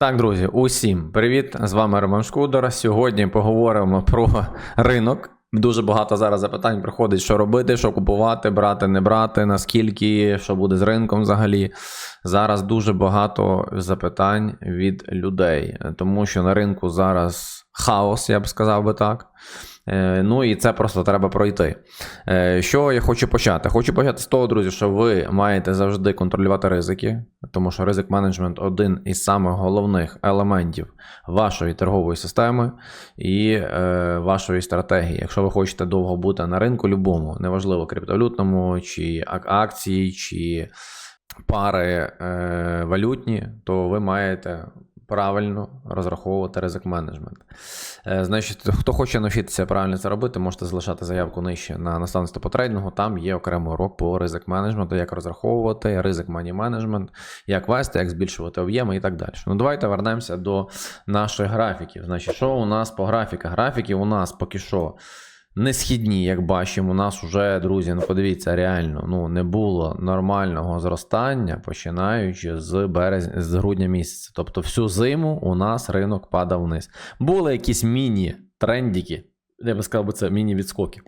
Так, друзі, усім привіт! З вами Роман Шкудор. Сьогодні поговоримо про ринок. Дуже багато зараз запитань приходить, що робити, що купувати, брати, не брати, наскільки, що буде з ринком взагалі. Зараз дуже багато запитань від людей, тому що на ринку зараз хаос, я б сказав би так. Е, Ну і це просто треба пройти. Е, Що я хочу почати? Хочу почати з того, друзі, що ви маєте завжди контролювати ризики, тому що ризик менеджмент один із самих головних елементів вашої торгової системи і е, вашої стратегії. Якщо ви хочете довго бути на ринку, любому, неважливо криптовалютному, чи акції, чи пари валютні, то ви маєте правильно розраховувати ризик менеджмент. Е, Значить, хто хоче навчитися правильно це робити, можете залишати заявку нижче на наставництво по трейдингу. Там є окремий урок по ризик менеджменту, як розраховувати, ризик мані менеджмент, як вести, як збільшувати об'єми і так далі. Ну давайте вернемося до наших графіків. Значить, що у нас по графіках? Графіки у нас поки що. Не східні, як бачимо, у нас вже, друзі, ну подивіться, реально ну не було нормального зростання, починаючи з березня, з грудня місяця. Тобто всю зиму у нас ринок падав вниз. Були якісь міні-трендики, я би сказав, це міні-відскоки.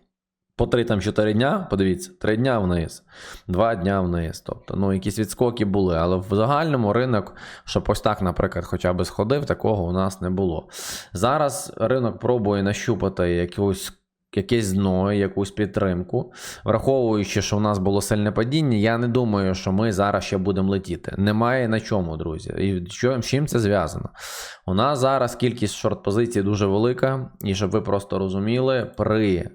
По 3-4 дня, подивіться, 3 дня вниз, 2 дня вниз. Тобто, ну, якісь відскоки були, але в загальному ринок, щоб ось так, наприклад, хоча б сходив, такого у нас не було. Зараз ринок пробує нащупати якусь якесь дно, якусь підтримку. Враховуючи, що у нас було сильне падіння, я не думаю, що ми зараз ще будемо летіти. Немає на чому, друзі. І з чим це зв'язано? У нас зараз кількість шорт-позицій дуже велика, і щоб ви просто розуміли, при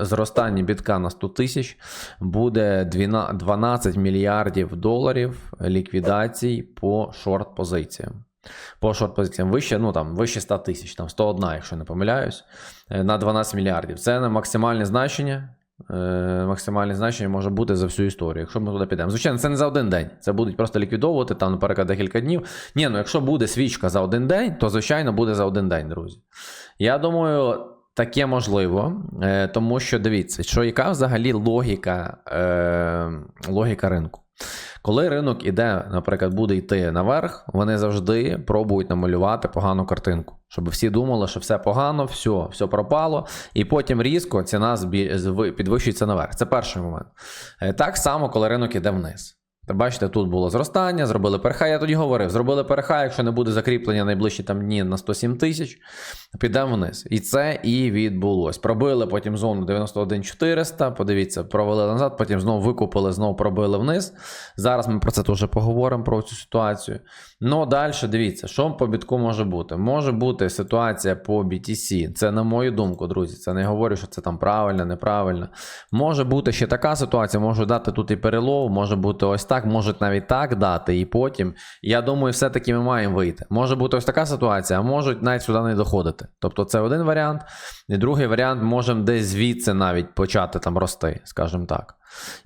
зростанні бітка на 100 тисяч буде 12 12 мільярдів доларів ліквідацій по шорт-позиціям. По шорт-позиціям вище, ну там вище 100 тисяч, там 101, якщо не помиляюсь, е, на 12 мільярдів. Це не максимальне значення. Е, Максимальне значення може бути за всю історію, якщо ми туди підемо. Звичайно, це не за один день. Це будуть просто ліквідовувати там, наприклад, декілька днів. Ні, ну якщо буде свічка за один день, то звичайно буде за один день, друзі. Я думаю, таке можливо, е, тому що дивіться, що яка взагалі логіка, логіка ринку. Коли ринок іде, наприклад, буде йти наверх, вони завжди пробують намалювати погану картинку, щоб всі думали, що все погано, все, все пропало, і потім різко ціна підвищується наверх. Це перший момент. Е, Так само, коли ринок іде вниз. Бачите, тут було зростання, зробили переха. Я тоді говорив, зробили переха, якщо не буде закріплення найближчі там дні на 107 тисяч, підемо вниз. І це і відбулось. Пробили потім зону 91 400, подивіться, провели назад, потім знову викупили, знову пробили вниз. Зараз ми про це теж поговоримо про цю ситуацію. Ну, далі дивіться, що по бітку може бути. Може бути ситуація по BTC. Це на мою думку, друзі. Це не говорю, що це там правильно, неправильно. Може бути ще така ситуація, можу дати тут і перелов, може бути ось так, можуть навіть так дати, і потім. Я думаю, все-таки ми маємо вийти. Може бути ось така ситуація, а можуть навіть сюди не доходити. Тобто це один варіант. І другий варіант, можемо десь звідси навіть почати там рости, скажімо так.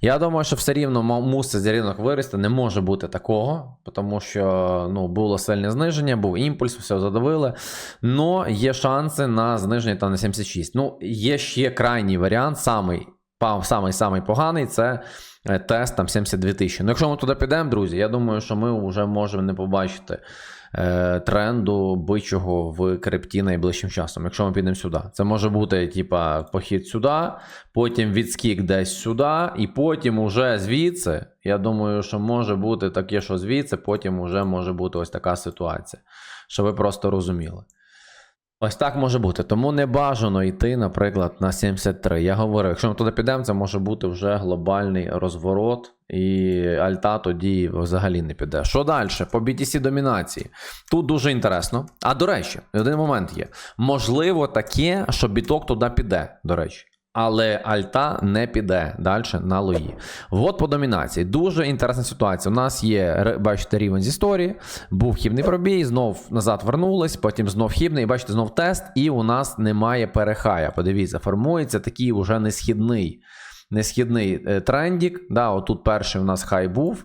Я думаю, що все рівно мусить ринок вирости, не може бути такого, тому що ну, було сильне зниження, був імпульс, все задавили. Но є шанси на зниження там на 76. Ну, є ще крайній варіант, самий, па- самий, самий поганий це е, тест там 72 тисячі. Ну, якщо ми туди підемо, друзі, я думаю, що ми вже можемо не побачити е, тренду бичого в крипті найближчим часом, якщо ми підемо сюди. Це може бути, типа, похід сюди, потім відскік десь сюди, і потім уже звідси. Я думаю, що може бути таке, що звідси, потім уже може бути ось така ситуація. Щоб ви просто розуміли. Ось так може бути. Тому не бажано йти, наприклад, на 73. Я говорю, якщо ми туди підемо, це може бути вже глобальний розворот, і альта тоді взагалі не піде. Що далі? По BTC домінації. Тут дуже інтересно. А до речі, один момент є. Можливо, таке, що біток туди піде, до речі. Але альта не піде далі на лої. Вот по домінації. Дуже інтересна ситуація. У нас є, бачите, рівень з історії, був хібний пробій, знов назад вернулись, потім знов хібний, бачите, знов тест, і у нас немає перехая. Подивіться, формується такий уже несхідний, несхідний е, трендік. Да, отут перший у нас хай був.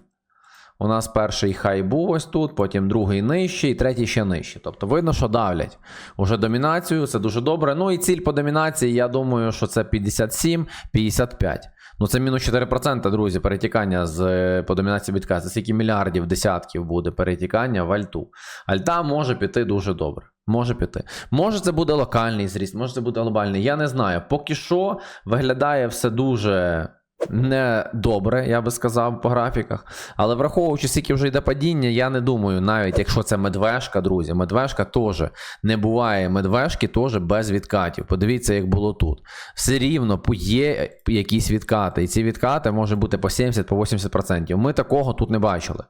У нас перший хай був ось тут, потім другий нижчий, третій ще нижче. Тобто видно, що давлять. Уже домінацію, це дуже добре. Ну і ціль по домінації, я думаю, що це 57-55. Ну це мінус 4%, друзі, перетікання з е, по домінації бітка. Це скільки мільярдів, десятків буде перетікання в альту. Альта може піти дуже добре. Може піти. Може, це буде локальний зріст, може це буде глобальний. Я не знаю. Поки що виглядає все дуже не добре, я би сказав, по графіках. Але враховуючи, скільки вже йде падіння, я не думаю, навіть якщо це медвежка, друзі, медвежка теж не буває медвежки теж без відкатів. Подивіться, як було тут. Все рівно є якісь відкати, і ці відкати може бути по 70-80%. Ми такого тут не бачили.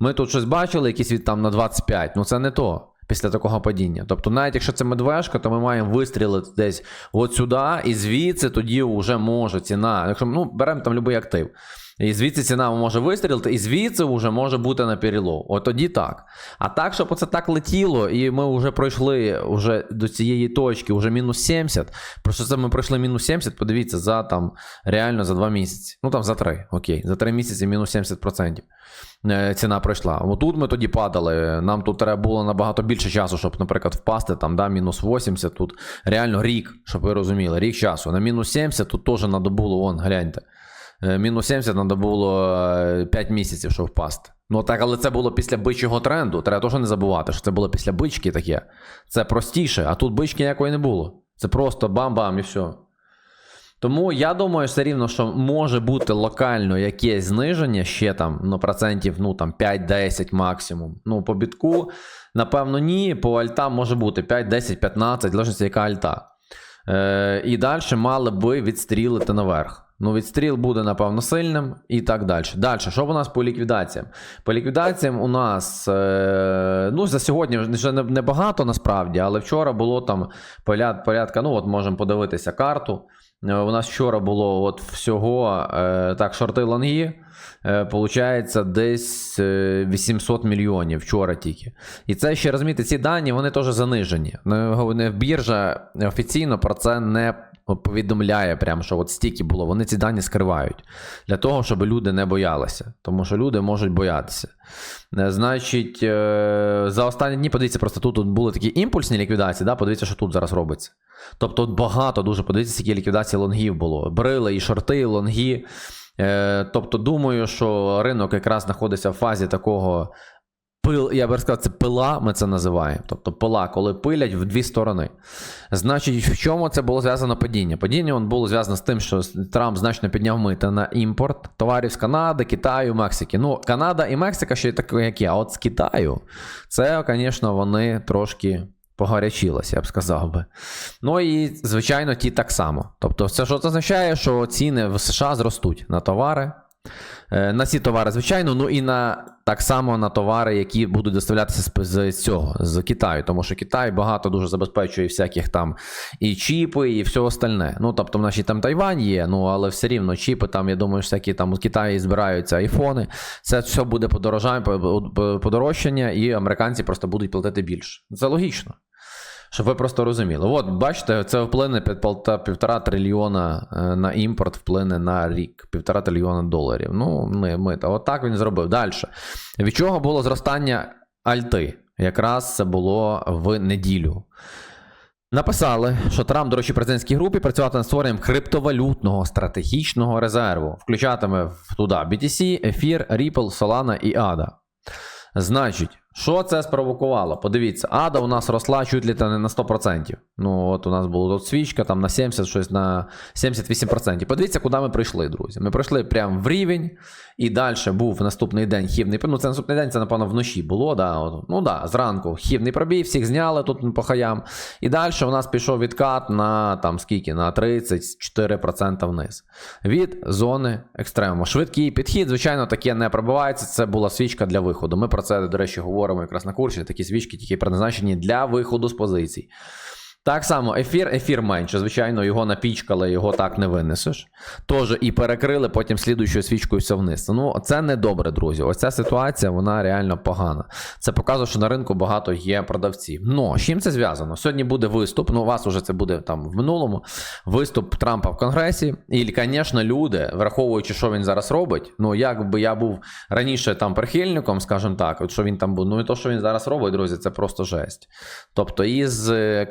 Ми тут щось бачили, якісь від там на 25, ну це не то. Після такого падіння. Тобто, навіть якщо це медвежка, то ми маємо вистрілити десь от сюди, і звідси тоді вже може ціна. Якщо ну, беремо там будь-який актив. І звідси ціна може вистрілити, і звідси вже може бути на перелов. От тоді так. А так, щоб оце так летіло, і ми вже пройшли вже до цієї точки, вже мінус 70. Просто це ми пройшли мінус 70, подивіться, за там реально за 2 місяці. Ну там за 3, окей. За 3 місяці мінус 70% е, ціна пройшла. Отут ми тоді падали. Нам тут треба було набагато більше часу, щоб, наприклад, впасти там, да, мінус 80. Тут реально рік, щоб ви розуміли, рік часу. На мінус 70 тут теж треба було, вон, гляньте. Е, Мінус 70 треба було е, 5 місяців, щоб впасти. Ну так, але це було після бичого тренду. Треба теж не забувати, що це було після бички таке. Це простіше, а тут бички ніякої не було. Це просто бам-бам і все. Тому я думаю, все рівно, що може бути локально якесь зниження ще там ну, процентів ну, там, 5-10 максимум. Ну, по бітку, напевно, ні. По альтам може бути 5, 10, 15, залежно яка альта. Е, і далі мали би відстрілити наверх. Ну, відстріл буде, напевно, сильним і так далі. Далі, що у нас по ліквідаціям? По ліквідаціям у нас, е, ну, за сьогодні вже не- небагато насправді, але вчора було там поряд, порядка, ну, от можемо подивитися карту. Е, У нас вчора було от всього е, так, шорти лонги. Е, получається десь е, 800 мільйонів вчора тільки. І це ще розумієте, ці дані вони теж занижені. Біржа офіційно про це не повідомляє, прямо, що от стільки було. Вони ці дані скривають для того, щоб люди не боялися. Тому що люди можуть боятися. Е, Значить, е, за останні дні, подивіться, просто тут, були такі імпульсні ліквідації, да? подивіться, що тут зараз робиться. Тобто багато дуже подивіться, скільки ліквідацій лонгів було. Брили і шорти, і лонги. Е, тобто, думаю, що ринок якраз знаходиться в фазі такого пил, я би сказав, це пила, ми це називаємо. Тобто пила, коли пилять в дві сторони. Значить, в чому це було зв'язано падіння? Падіння воно було зв'язано з тим, що Трамп значно підняв мита на імпорт товарів з Канади, Китаю, Мексики. Ну, Канада і Мексика ще й таке, як я. А от з Китаю, це, звісно, вони трошки. Погорячилося, я б сказав би. Ну і, звичайно, ті так само. Тобто, це що це означає, що ціни в США зростуть на товари. Е, На ці товари, звичайно, ну і на так само на товари, які будуть доставлятися з цього, з Китаю, тому що Китай багато дуже забезпечує всяких там і чіпи, і все остальне. Ну, тобто, в нашій там Тайвань є, ну але все рівно чіпи, там, я думаю, всякі там у Китаї збираються айфони. Це все буде подорожання, подорожчання, і американці просто будуть платити більше. Це логічно. Щоб ви просто розуміли. От, бачите, це вплине під півтора трильйона е, на імпорт, вплине на рік, півтора трильйона доларів. Ну, ми, ми та отак він зробив. Далі. Від чого було зростання альти? Якраз це було в неділю. Написали, що Трамп, до речі, президентській групі працюватиме над створенням криптовалютного стратегічного резерву. Включатиме туди BTC, Ефір, Ripple, Solana і ADA. Значить, що це спровокувало? Подивіться, ада у нас росла чуть ли та не на 100%. Ну, от у нас була тут свічка, там на 70, щось на 78%. Подивіться, куди ми прийшли, друзі. Ми прийшли прямо в рівень, і далі був наступний день хівний. Ну, це наступний день, це, напевно, вночі було. Да, от, ну да, зранку хівний пробій, всіх зняли тут по хаям. І далі у нас пішов відкат на там скільки? На 34% вниз. Від зони екстремуму. Швидкий підхід, звичайно, таке не пробивається. Це була свічка для виходу. Ми про це, до речі, говоримо якраз на курсі. Такі свічки тільки предназначені для виходу з позицій. Так само, ефір, ефір менше. Звичайно, його напічкали, його так не винесеш. Тож і перекрили, потім слідуючою свічкою все вниз. Ну, це не добре, друзі. Ось ця ситуація, вона реально погана. Це показує, що на ринку багато є продавців. Ну, з чим це зв'язано? Сьогодні буде виступ. Ну, у вас вже це буде там в минулому. Виступ Трампа в Конгресі. І, звісно, люди, враховуючи, що він зараз робить, ну як би я був раніше там прихильником, скажімо так, от що він там був. Ну і то, що він зараз робить, друзі, це просто жесть. Тобто, і з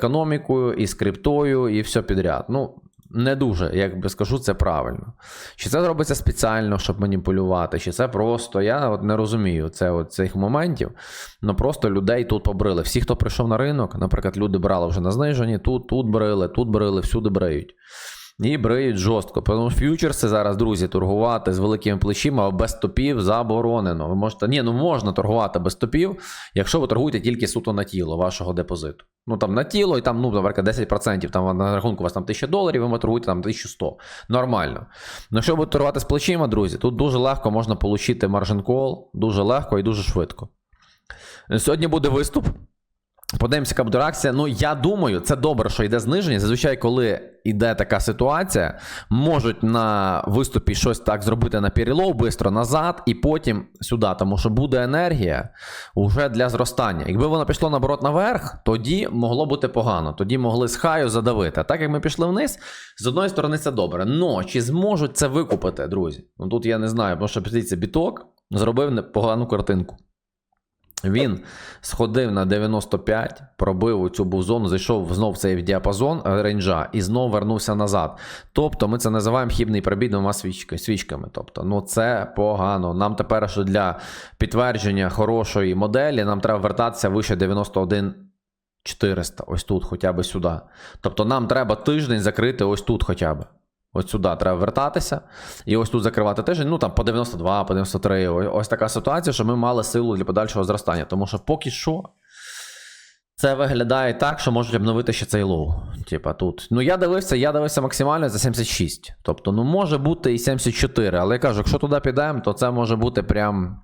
економікою, і з криптою, і все підряд. Ну, не дуже, як би скажу, це правильно. Чи це зробиться спеціально, щоб маніпулювати, чи це просто. Я от не розумію це, от, цих моментів. Ну просто людей тут побрили. Всі, хто прийшов на ринок, наприклад, люди брали вже на зниженні, тут, тут брили, тут брили, всюди бриють. І бриють жорстко. Тому ф'ючерси зараз, друзі, торгувати з великими плечима без топів заборонено. Ви можете. Ні, ну можна торгувати без топів, якщо ви торгуєте тільки суто на тіло вашого депозиту. Ну там на тіло, і там, ну, наприклад, 10%, там на рахунку у вас там 1000 доларів, ви торгуєте там 1100. Нормально. Ну, якщо ви торгувати з плечима, друзі, тут дуже легко можна отримати маржин кол, дуже легко і дуже швидко. Сьогодні буде виступ. Подивимося, яка буде реакція. Ну, я думаю, це добре, що йде зниження. Зазвичай, коли йде така ситуація, можуть на виступі щось так зробити на перелов, бистро назад, і потім сюди, тому що буде енергія вже для зростання. Якби воно пішло наоборот наверх, тоді могло бути погано. Тоді могли з хаю задавити. А так як ми пішли вниз, з одної сторони це добре. Но чи зможуть це викупити, друзі? Ну тут я не знаю, тому що подивіться, біток зробив непогану картинку. Він сходив на 95, пробив цю був зону, зайшов знов в цей діапазон е, рейнджа і знов вернувся назад. Тобто ми це називаємо хібний пробій двома свічками. Тобто, ну це погано. Нам тепер що для підтвердження хорошої моделі нам треба вертатися вище 91 400, ось тут, хоча б сюди. Тобто нам треба тиждень закрити ось тут хоча б. Ось сюди треба вертатися. І ось тут закривати тиждень. Ну там по 92, по 93. Ось, така ситуація, що ми мали силу для подальшого зростання. Тому що поки що це виглядає так, що можуть обновити ще цей лоу. Типа тут. Ну я дивився, я дивився максимально за 76. Тобто, ну може бути і 74. Але я кажу, якщо туди підемо, то це може бути прям.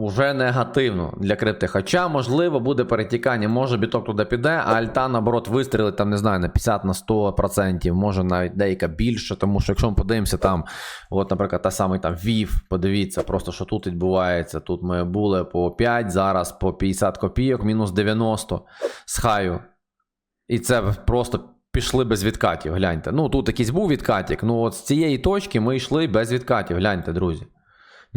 Уже негативно для крипти. Хоча, можливо, буде перетікання, може біток туди піде, а альта, наоборот, вистрілить там, не знаю, на 50 на 100%, може навіть деяка більше, тому що якщо ми подивимося там, от, наприклад, та самий там VIV, подивіться, просто що тут відбувається. Тут ми були по 5, зараз по 50 копійок, мінус 90 з хаю. І це просто. Пішли без відкатів, гляньте. Ну, тут якийсь був відкатик, ну от з цієї точки ми йшли без відкатів, гляньте, друзі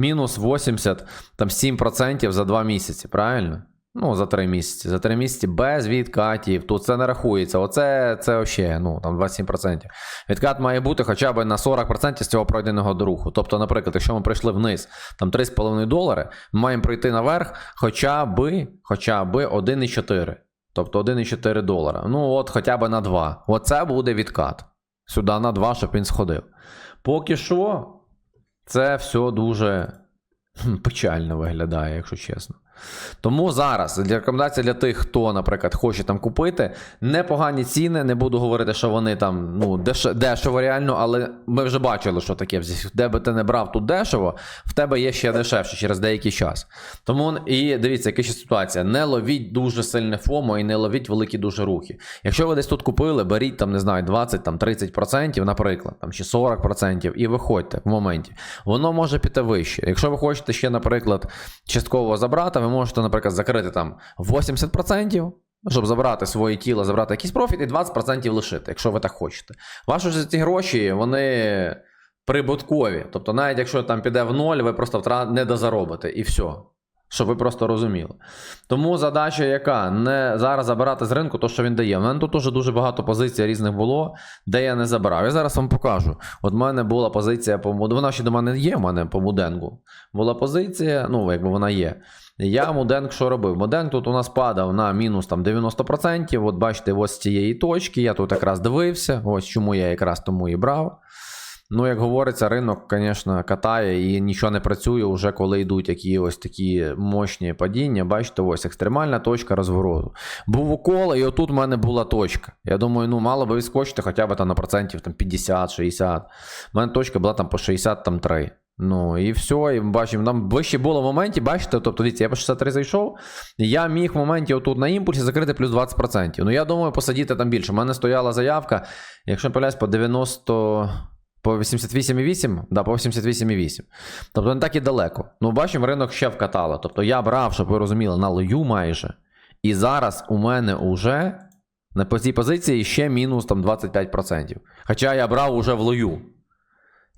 мінус 80 там 7% за 2 місяці, правильно? Ну, за 3 місяці. За 3 місяці без відкатів. Тут це не рахується. Оце це ще, ну, там 27%. Відкат має бути хоча б на 40% з цього пройденого руху. Тобто, наприклад, якщо ми прийшли вниз там 3,5 долари, ми маємо пройти наверх хоча б, хоча б 1,4. Тобто 1,4 долара. Ну, от хоча б на 2. Оце буде відкат. Сюди на 2, щоб він сходив. Поки що. Це все дуже печально виглядає, якщо чесно. Тому зараз рекомендація для тих, хто, наприклад, хоче там купити, непогані ціни. Не буду говорити, що вони там ну, деш... дешево реально, але ми вже бачили, що таке. Де би ти не брав тут дешево, в тебе є ще дешевше через деякий час. Тому і дивіться, яка ще ситуація. Не ловіть дуже сильне ФОМО і не ловіть великі дуже рухи. Якщо ви десь тут купили, беріть там, не знаю, 20-30%, наприклад, там, чи 40%, і виходьте в моменті. Воно може піти вище. Якщо ви хочете ще, наприклад, частково забрати, ви можете, наприклад, закрити там 80%, щоб забрати своє тіло, забрати якийсь профіт, і 20% лишити, якщо ви так хочете. Ваші ці гроші, вони прибуткові. Тобто, навіть якщо там піде в ноль, ви просто не дозаробите, і все. Щоб ви просто розуміли. Тому задача яка? Не зараз забирати з ринку, то що він дає. У мене тут теж дуже багато позицій різних було, де я не забирав. Я зараз вам покажу. От в мене була позиція по Вона ще до мене є, в мене по Муденгу. Була позиція, ну, якби вона є. Я Муденг що робив? Муденг тут у нас падав на мінус там 90%. От бачите, ось з цієї точки. Я тут якраз дивився. Ось чому я якраз тому і брав. Ну, як говориться, ринок, звісно, катає і нічого не працює вже коли йдуть які ось такі мощні падіння. Бачите, ось екстремальна точка розвороту. Був укол, і отут в мене була точка. Я думаю, ну мало би відскочити хоча б там на процентів там 50-60. У мене точка була там по 63. Ну і все, і бачимо, там вище було в моменті, бачите, тобто дивіться, я по 63 зайшов, я міг в моменті отут на імпульсі закрити плюс 20%. Ну я думаю, посадіти там більше. У мене стояла заявка, якщо не помиляюсь, по 90. По 88,8, да, по 88,8. Тобто не так і далеко. Ну, бачимо, ринок ще вкатало. Тобто я брав, щоб ви розуміли, на лою майже. І зараз у мене уже на цій позиції ще мінус там 25%. Хоча я брав уже в лою.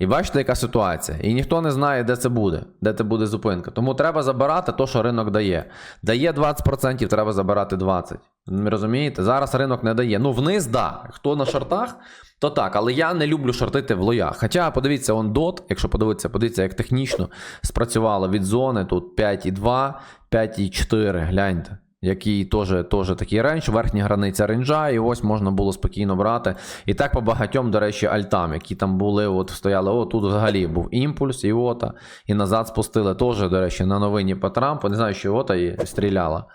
І бачите, яка ситуація. І ніхто не знає, де це буде, де це буде зупинка. Тому треба забирати те, що ринок дає. Дає 20%, треба забирати 20%. Ви Розумієте? Зараз ринок не дає. Ну, вниз, да. Хто на шортах, то так. Але я не люблю шортити в лоях. Хоча, подивіться, он дот, якщо подивитися, подивіться, як технічно спрацювало від зони. Тут 5,2, 5,4. Гляньте. Який теж, такий рейндж, верхня границя рейнджа, і ось можна було спокійно брати. І так по багатьом, до речі, альтам, які там були, от стояли, о, тут взагалі був імпульс, іота, і назад спустили теж, до речі, на новині по Трампу. Не знаю, що іота і стріляла.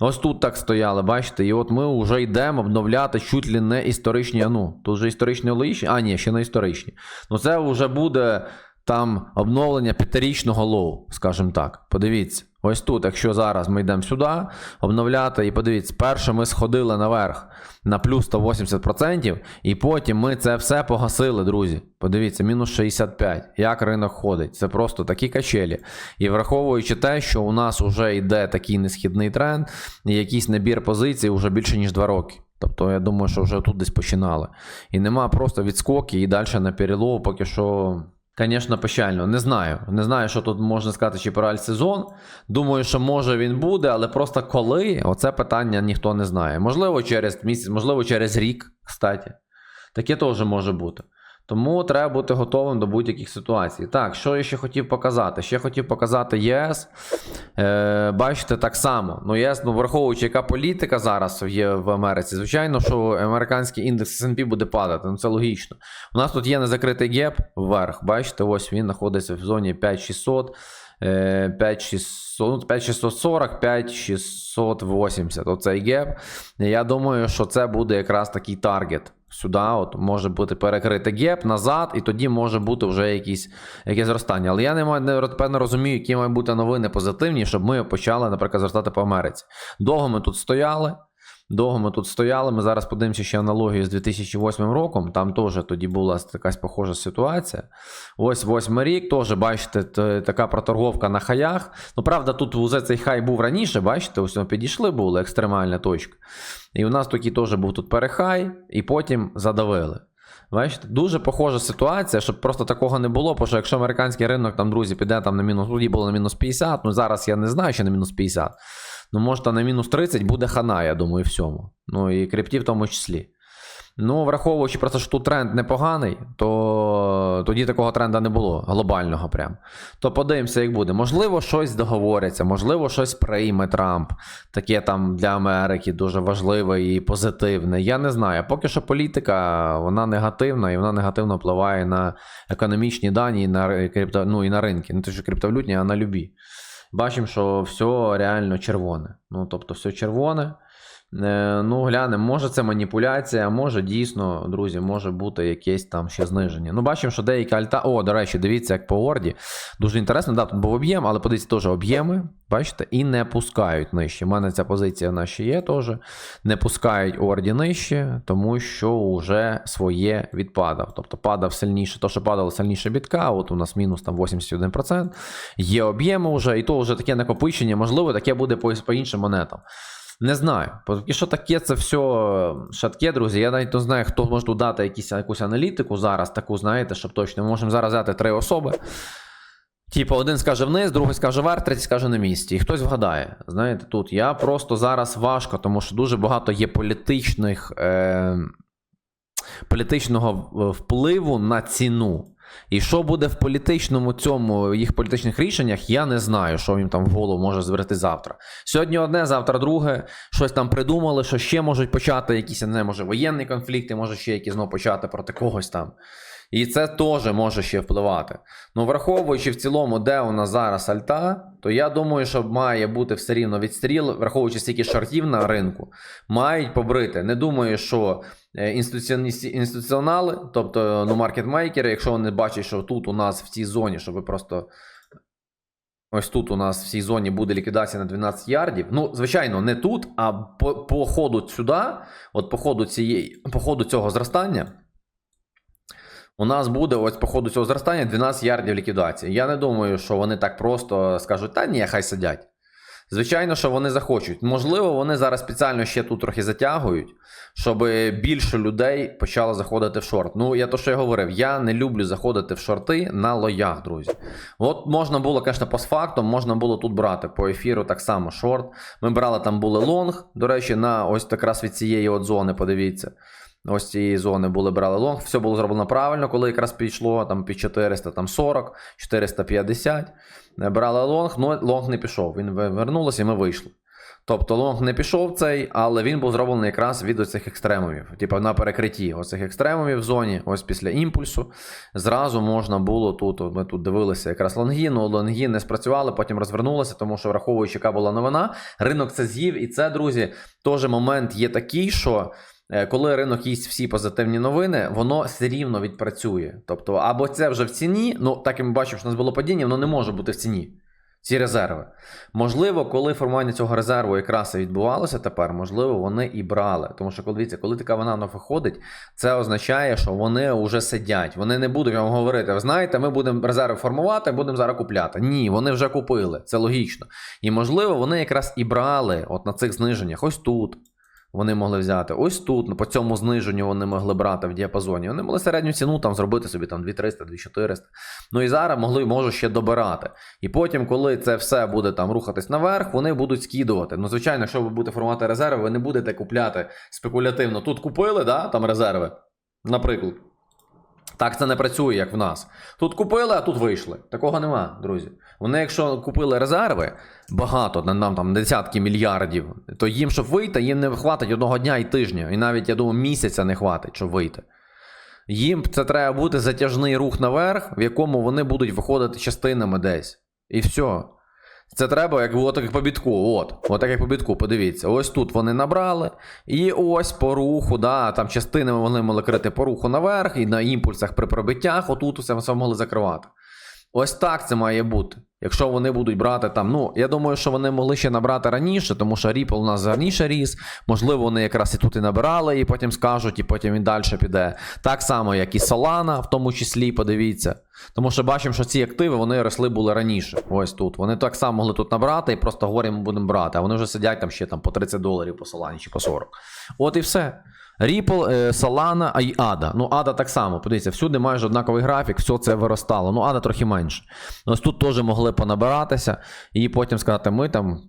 Ось тут так стояли, бачите, і от ми вже йдемо обновляти чуть ли не історичні. Ну, тут вже історичні логічні, а ні, ще не історичні. Ну це вже буде там обновлення п'ятирічного лоу, скажімо так. Подивіться. Ось тут, якщо зараз ми йдемо сюди, обновляти, і подивіться, перше ми сходили наверх на плюс 180%, і потім ми це все погасили, друзі. Подивіться, мінус 65. Як ринок ходить. Це просто такі качелі. І враховуючи те, що у нас вже йде такий несхідний тренд, і якийсь набір позицій вже більше, ніж 2 роки. Тобто, я думаю, що вже тут десь починали. І нема просто відскоки і далі на перелов, поки що. Звісно, печально. Не знаю. Не знаю, що тут можна сказати, чи про сезон. Думаю, що може він буде, але просто коли, оце питання ніхто не знає. Можливо, через місяць, можливо, через рік, кстати. Таке теж може бути. Тому треба бути готовим до будь-яких ситуацій. Так, що я ще хотів показати? Ще хотів показати ЄС. Е, Бачите, так само. Ну, ЄС, ну, враховуючи, яка політика зараз є в Америці, звичайно, що американський індекс SP буде падати. Ну це логічно. У нас тут є незакритий геп вверх. Бачите, ось він знаходиться в зоні 5600. 5600, ну, 5640, 5680. Оцей геп. Я думаю, що це буде якраз такий таргет. Сюди от може бути перекритий геп назад, і тоді може бути вже якісь, якесь зростання. Але я не маю не певно розумію, які мають бути новини позитивні, щоб ми почали, наприклад, зростати по Америці. Довго ми тут стояли. Довго ми тут стояли. Ми зараз подивимося ще аналогію з 2008 роком. Там теж тоді була якась похожа ситуація. Ось восьмий рік, теж, бачите, така проторговка на хаях. Ну, правда, тут уже цей хай був раніше, бачите, ось підійшли, була екстремальна точка. І у нас такий теж був тут перехай, і потім задавили. Бачите, дуже похожа ситуація, щоб просто такого не було, бо що якщо американський ринок, там, друзі, піде там на мінус, тоді було на мінус 50, ну зараз я не знаю, що на мінус 50. Ну, може, на мінус 30 буде хана, я думаю, всьому. Ну і крипті в тому числі. Ну, враховуючи просто, що тут тренд непоганий, то тоді такого тренда не було, глобального прям. То подивимося, як буде. Можливо, щось договоряться, можливо, щось прийме Трамп. Таке там для Америки дуже важливе і позитивне. Я не знаю. Поки що політика вона негативна і вона негативно впливає на економічні дані і на крипто, ну, і на ринки. Не те, що криптовалютні, а на любі. Бачимо, що все реально червоне. Ну, тобто, все червоне. Е, Ну, глянемо, може це маніпуляція, може дійсно, друзі, може бути якесь там ще зниження. Ну, бачимо, що деякі альта. О, до речі, дивіться, як по орді. Дуже інтересно, да, тут був об'єм, але подивіться, теж об'єми, бачите, і не пускають нижче. У мене ця позиція наша є теж. Не пускають орді нижче, тому що вже своє відпадав. Тобто падав сильніше, то, що падало сильніше бітка, от у нас мінус там 81%. Є об'єми вже, і то вже таке накопичення, можливо, таке буде по іншим монетам. Не знаю. Поки що таке це все шатке, друзі. Я навіть не знаю, хто може дати якісь, якусь аналітику зараз, таку, знаєте, щоб точно. Ми можемо зараз взяти три особи. Типу, один скаже вниз, другий скаже вверх, третій скаже на місці. І хтось вгадає. Знаєте, тут я просто зараз важко, тому що дуже багато є політичних, е, політичного впливу на ціну. І що буде в політичному цьому їх політичних рішеннях, я не знаю, що їм там в голову може зберегти завтра. Сьогодні одне, завтра друге. Щось там придумали, що ще можуть почати якісь, не може, воєнні конфлікти, може ще якісь знову почати проти когось там. І це теж може ще впливати. Ну, враховуючи в цілому, де у нас зараз альта, то я думаю, що має бути все рівно відстріл, враховуючи стільки шортів на ринку, мають побрити. Не думаю, що е, інституціонали, тобто ну, маркетмейкери, якщо вони бачать, що тут у нас в цій зоні, щоб просто. Ось тут у нас в цій зоні буде ліквідація на 12 ярдів. Ну, звичайно, не тут, а по, по ходу сюди, от по ходу, цієї, по ходу цього зростання, у нас буде ось по ходу цього зростання 12 ярдів ліквідації. Я не думаю, що вони так просто скажуть, та ні, хай сидять. Звичайно, що вони захочуть. Можливо, вони зараз спеціально ще тут трохи затягують, щоб більше людей почало заходити в шорт. Ну, я то, що я говорив, я не люблю заходити в шорти на лоях, друзі. От можна було, звісно, постфактум, можна було тут брати по ефіру так само шорт. Ми брали там були лонг, до речі, на ось якраз від цієї от зони, подивіться. Ось цієї зони були брали лонг. Все було зроблено правильно, коли якраз підійшло там під 400, там 40, 450. Е, Брали лонг, але лонг не пішов. Він вернулося і ми вийшли. Тобто лонг не пішов цей, але він був зроблений якраз від оцих екстремумів. Типу на перекритті оцих екстремумів в зоні, ось після імпульсу. Зразу можна було тут. Ми тут дивилися якраз лонги, але лонги не спрацювали, потім розвернулися, тому що враховуючи, яка була новина, ринок це з'їв. І це, друзі, теж момент є такий, що. Е, Коли ринок їсть всі позитивні новини, воно все рівно відпрацює. Тобто, або це вже в ціні, ну так як ми бачимо, що у нас було падіння, воно не може бути в ціні. Ці резерви. Можливо, коли формування цього резерву якраз і відбувалося тепер, можливо, вони і брали. Тому що, коли дивіться, коли така вона виходить, це означає, що вони вже сидять. Вони не будуть вам говорити, ви знаєте, ми будемо резерви формувати, будемо зараз купляти. Ні, вони вже купили. Це логічно. І можливо, вони якраз і брали от на цих зниженнях, ось тут. Вони могли взяти ось тут, ну, по цьому зниженню вони могли брати в діапазоні. Вони могли середню ціну там зробити собі там 2300, 2400. Ну і зараз могли можуть ще добирати. І потім, коли це все буде там рухатись наверх, вони будуть скидувати. Ну, звичайно, якщо ви будете формувати резерви, ви не будете купляти спекулятивно. Тут купили, да, там резерви, наприклад. Так це не працює, як в нас. Тут купили, а тут вийшли. Такого нема, друзі. Вони, якщо купили резерви, багато, нам там десятки мільярдів, то їм, щоб вийти, їм не хватить одного дня і тижня. І навіть, я думаю, місяця не хватить, щоб вийти. Їм це треба бути затяжний рух наверх, в якому вони будуть виходити частинами десь. І все. Це треба, як от як по бітку. От, от так як по бітку, подивіться. Ось тут вони набрали. І ось по руху, да, там частини вони могли крити по руху наверх, і на імпульсах при пробиттях, отут усе могли закривати. Ось так це має бути. Якщо вони будуть брати там, ну я думаю, що вони могли ще набрати раніше, тому що Ripple у нас раніше ріс. Можливо, вони якраз і тут і набирали, і потім скажуть, і потім він далі піде. Так само, як і Solana, в тому числі, подивіться. Тому що бачимо, що ці активи вони росли були раніше. Ось тут. Вони так само могли тут набрати і просто говоримо, будемо брати. А вони вже сидять там ще там по 30 доларів по Solana чи по 40. От і все. Ripple, е, Solana, а й ADA. Ну, ADA так само. Подивіться, всюди майже однаковий графік, все це виростало. Ну, ADA трохи менше. Ось тут теж могли понабиратися і потім сказати, ми там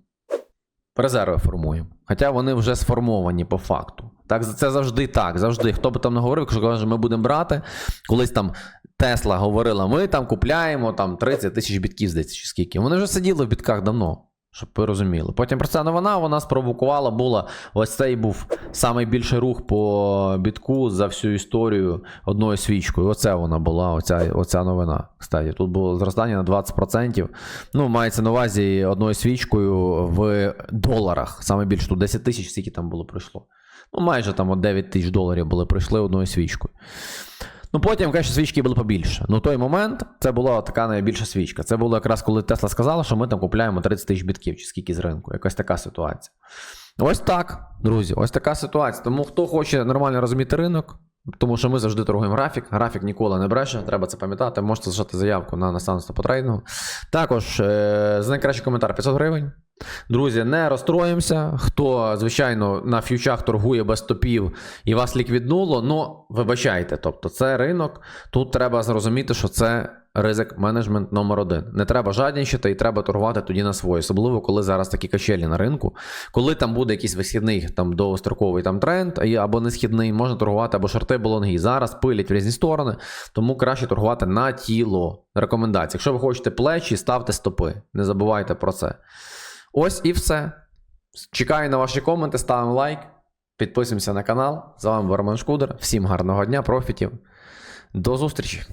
резерви формуємо. Хоча вони вже сформовані по факту. Так, це завжди так. Завжди. Хто би там не говорив, якщо каже, ми будемо брати, колись там. Тесла говорила, ми там купляємо там 30 тисяч бітків, здається, чи скільки. Вони вже сиділи в бітках давно, щоб ви розуміли. Потім про це новина вона спровокувала була. Ось цей був найбільший рух по бітку за всю історію одною свічкою. Оце вона була, оця, оця новина. Кстати, тут було зростання на 20%. Ну, мається на увазі одною свічкою в доларах. Саме більше тут 10 тисяч, скільки там було пройшло. Ну, майже там от 9 тисяч доларів були пройшли одною свічкою. Ну потім, конечно, свічки були побільше. Ну той момент це була така найбільша свічка. Це було якраз коли Тесла сказала, що ми там купляємо 30 тисяч бітків чи скільки з ринку. Якась така ситуація. Ось так, друзі, ось така ситуація. Тому хто хоче нормально розуміти ринок, тому що ми завжди торгуємо графік. Графік ніколи не бреше, треба це пам'ятати. Можете залишати заявку на наставництво по трейдингу. Також е- за найкращий коментар 500 гривень. Друзі, не розстроїмося. Хто, звичайно, на ф'ючах торгує без топів і вас ліквіднуло, ну вибачайте. Тобто, це ринок. Тут треба зрозуміти, що це ризик менеджмент номер один. Не треба жаднічити і треба торгувати тоді на свої, особливо коли зараз такі качелі на ринку. Коли там буде якийсь висхідний там довгостроковий там тренд, або несхідний, можна торгувати або шорти, або лонги. Зараз пилять в різні сторони, тому краще торгувати на тіло. Рекомендації. Якщо ви хочете плечі, ставте стопи. Не забувайте про це. Ось і все. Чекаю на ваші коменти, ставимо лайк, підписуємося на канал. З вами Роман Шкудер. Всім гарного дня, профітів. До зустрічі!